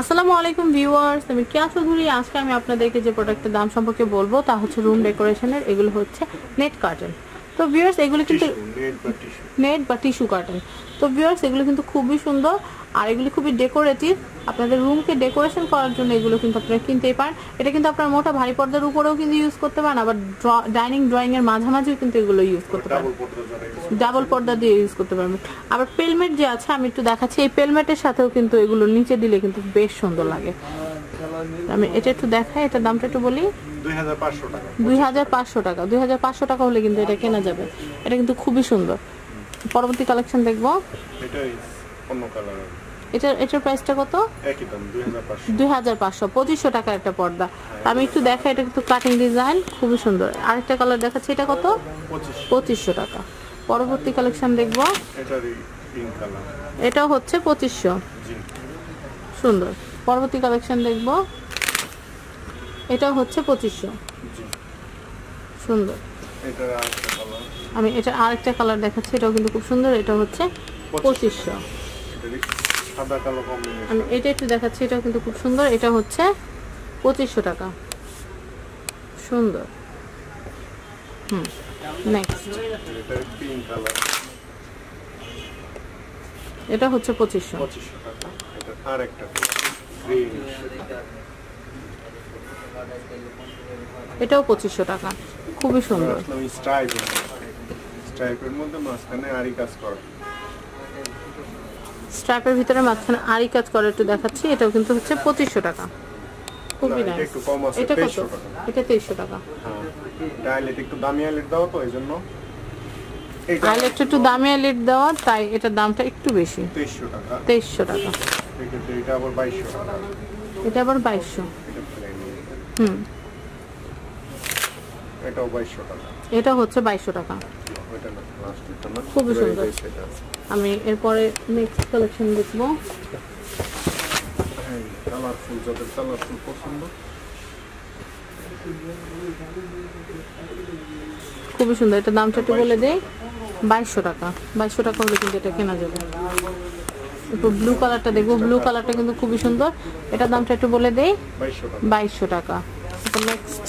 আসসালামু আলাইকুম ভিউয়ার্স আমি কিয়া চৌধুরী। আজকে আমি আপনাদেরকে যে প্রোডাক্টের দাম সম্পর্কে বলব তা হচ্ছে রুম ডেকোরেশনের এগুলো হচ্ছে নেট কার্টেন তো ভিউয়ার্স এগুলো কিন্তু নেট বা টিস্যু নেট বা টিস্যু কার্টেন তো ভিউয়ার্স এগুলো কিন্তু খুবই সুন্দর। আর এগুলি খুবই ডেকোরেটিভ আপনাদের রুমকে ডেকোরেশন করার জন্য এগুলো কিন্তু আপনারা কিনতেই পারেন। এটা কিন্তু আপনার মোটা ভারী পর্দার উপরেও কিন্তু ইউজ করতে পারেন আবার ডাইনিং ড্রয়িং এর মাঝামাঝিও কিন্তু এগুলো ইউজ করতে পারেন। ডাবল পর্দা দিয়ে ইউজ করতে পারবেন। আবার পেলমেট যে আছে আমি একটু দেখাচ্ছি এই পেলমেটের সাথেও কিন্তু এগুলো নিচে দিলে কিন্তু বেশ সুন্দর লাগে। আমি এটা একটু দেখাই এটার দামটা একটু বলি। 2500 টাকা। দুই হাজার পাঁচশো টাকা। দুই হাজার পাঁচশো টাকা হলে কিন্তু এটা কেনা যাবে। এটা কিন্তু খুবই সুন্দর। পরবর্তী কালেকশন দেখব। অন্য কালার এটা এটার প্রাইসটা কত? একই দাম 2500 দুই হাজার পাঁচশো পঁচিশশো টাকার একটা পর্দা। আমি একটু দেখাই এটা কিন্তু কাটিং ডিজাইন খুবই সুন্দর। আরেকটা কালার দেখাচ্ছি এটা কত? 25 পঁচিশশো টাকা। পরবর্তী কালেকশন দেখব। এটারই পিঙ্ক কালার এটাও হচ্ছে পঁচিশশো। জি। সুন্দর। পরবর্তী কালেকশন দেখব। এটা হচ্ছে পঁচিশশো। জি। সুন্দর। কালার আমি এটা আরেকটা কালার দেখাচ্ছি, এটাও কিন্তু খুব সুন্দর, এটা হচ্ছে পঁচিশশো। আমি এটা একটু দেখাচ্ছি, এটাও কিন্তু খুব সুন্দর, এটা হচ্ছে পঁচিশশো টাকা। সুন্দর। হুম নেক্সট এটা হচ্ছে পঁচিশশো। 2500 টাকা এটা এটাও পঁচিশশো টাকা। খুবই সুন্দর। স্ট্রাইপের মধ্যে মাঝখানে আরি কাজ করা। স্ট্র্যাপের ভিতরে মাঝখানে আরি কাজ করে একটু দেখাচ্ছি এটাও কিন্তু হচ্ছে পঁচিশশো টাকা। খুবই নাইস একটু এটা কত? এটা তেইশশো টাকা। হ্যাঁ ডাইলেট একটু দামি আইলেট দাও তো এই জন্য। আইলেট একটু দামি আইলেট দেওয়া তাই এটার দামটা একটু বেশি। 2300 টাকা। তেইশশো টাকা। এটা আবার 2200 টাকা। এটা আবার বাইশশো। হুম। এটাও 2200 টাকা। এটা হচ্ছে বাইশশো টাকা। খুবই সুন্দর। আমি এরপরে নেক্সট কালেকশন দেখব। খুবই সুন্দর। এটা দামটা একটু বলে দেই, বাইশশো টাকা। বাইশশো টাকা হলে কিন্তু এটা কেনা যাবে। ব্লু কালারটা দেখব। ব্লু কালারটা কিন্তু খুবই সুন্দর। এটার দামটা একটু বলে দেই 2200 টাকা। বাইশশো টাকা। নেক্সট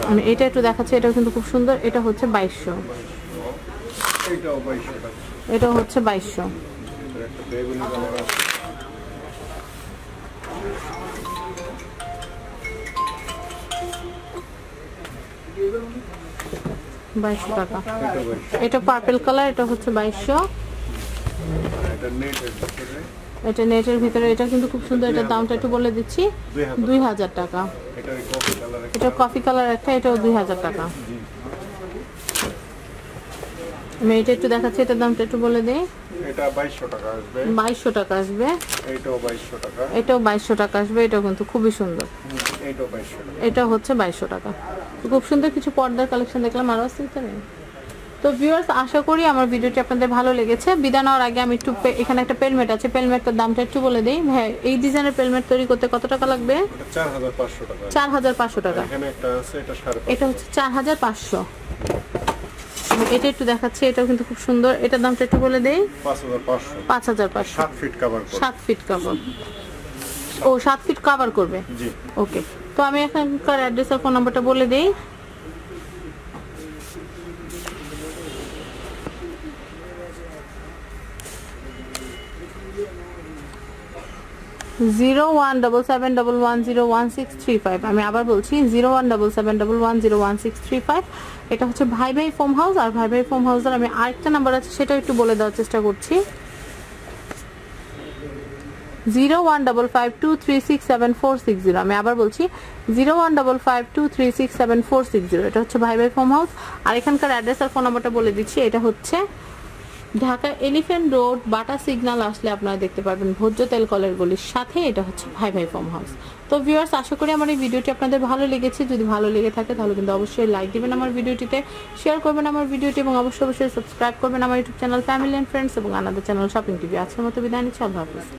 সবই 2200 আমি এটা একটু দেখাচ্ছি এটাও কিন্তু খুব সুন্দর এটা হচ্ছে বাইশশো। এটাও 2200 এটা হচ্ছে বাইশশো। বাইশশো টাকা। এটা 2200 পার্পেল কালার এটা হচ্ছে বাইশশো। এটা নেটের ভিতরে এটা কিন্তু খুব সুন্দর এটার দামটা একটু বলে দিচ্ছি। 2000 দুই হাজার টাকা। এটা কফি কালার একটা। এটাও দুই হাজার টাকা। আমি এটা একটু দেখাচ্ছি এটার দামটা একটু বলে দিই। এটা 2200 টাকা আসবে। বাইশশো টাকা আসবে। এইটাও 2200 টাকা। এটাও বাইশশো টাকা আসবে এটাও কিন্তু খুবই সুন্দর। এইটাও 2200 টাকা। এটা হচ্ছে বাইশশো টাকা। খুব সুন্দর কিছু পর্দার কালেকশন দেখলাম আরও আছে তো ভিউয়ার্স আশা করি আমার ভিডিওটি আপনাদের ভালো লেগেছে। বিদায় নেওয়ার আগে আমি একটু এখানে একটা পেলমেট আছে। পেলমেটটার দামটা একটু বলে দিই। হ্যাঁ এই ডিজাইনের পেলমেট তৈরি করতে কত টাকা লাগবে? 4500 টাকা। চার হাজার পাঁচশো টাকা। এখানে একটা আছে এটা 5.5 এটা হচ্ছে চার হাজার পাঁচশো এটা একটু দেখাচ্ছি এটাও কিন্তু খুব সুন্দর। এটার দামটা একটু বলে দেই। পাঁচ হাজার পাঁচশো। 7 ফিট কভার সাত ফিট কাভার ও সাত ফিট কাভার করবে? ওকে তো আমি এখানকার অ্যাড্রেস আর ফোন নাম্বারটা বলে দিই। Zero one double seven double one zero one six three five. আমি আবার বলছি, zero one double seven double one zero one six three five, এটা হচ্ছে ভাই ভাই ফোম হাউস। আর ভাই ভাই ফোম হাউসের আমি আরেকটা নাম্বার আছে, সেটাও একটু বলে দেওয়ার চেষ্টা করছি। Zero one double five two three six seven four six zero. আমি আবার বলছি, zero one double five two three six seven four six zero. এটা হচ্ছে ভাই ভাই ফার্ম হাউস। আর এখানকার অ্যাড্রেস আর ফোন নাম্বারটা বলে দিচ্ছি, এটা হচ্ছে Dhaka elephant road, Bata signal আসলে আপনারা দেখতে পারবেন ভোজ্য তেল কলের গলির সাথে। এটা হচ্ছে ভাই ভাই ফার্ম হাউস তো ভিউয়ার্স আশা করি আমার এই ভিডিওটি আপনাদের ভালো লেগেছে। যদি ভালো লেগে থাকে, তাহলে কিন্তু অবশ্যই লাইক দেবেন আমার ভিডিওটিতে শেয়ার করবেন আমার ভিডিওটি, এবং অবশ্যই অবশ্যই সাবস্ক্রাইব করবেন আমার YouTube channel family and friends এবং আনাদের চ্যানেল শপিং টিভি আজকের মতো বিদায় নিচ্ছি, আল্লাহ হাফিজ।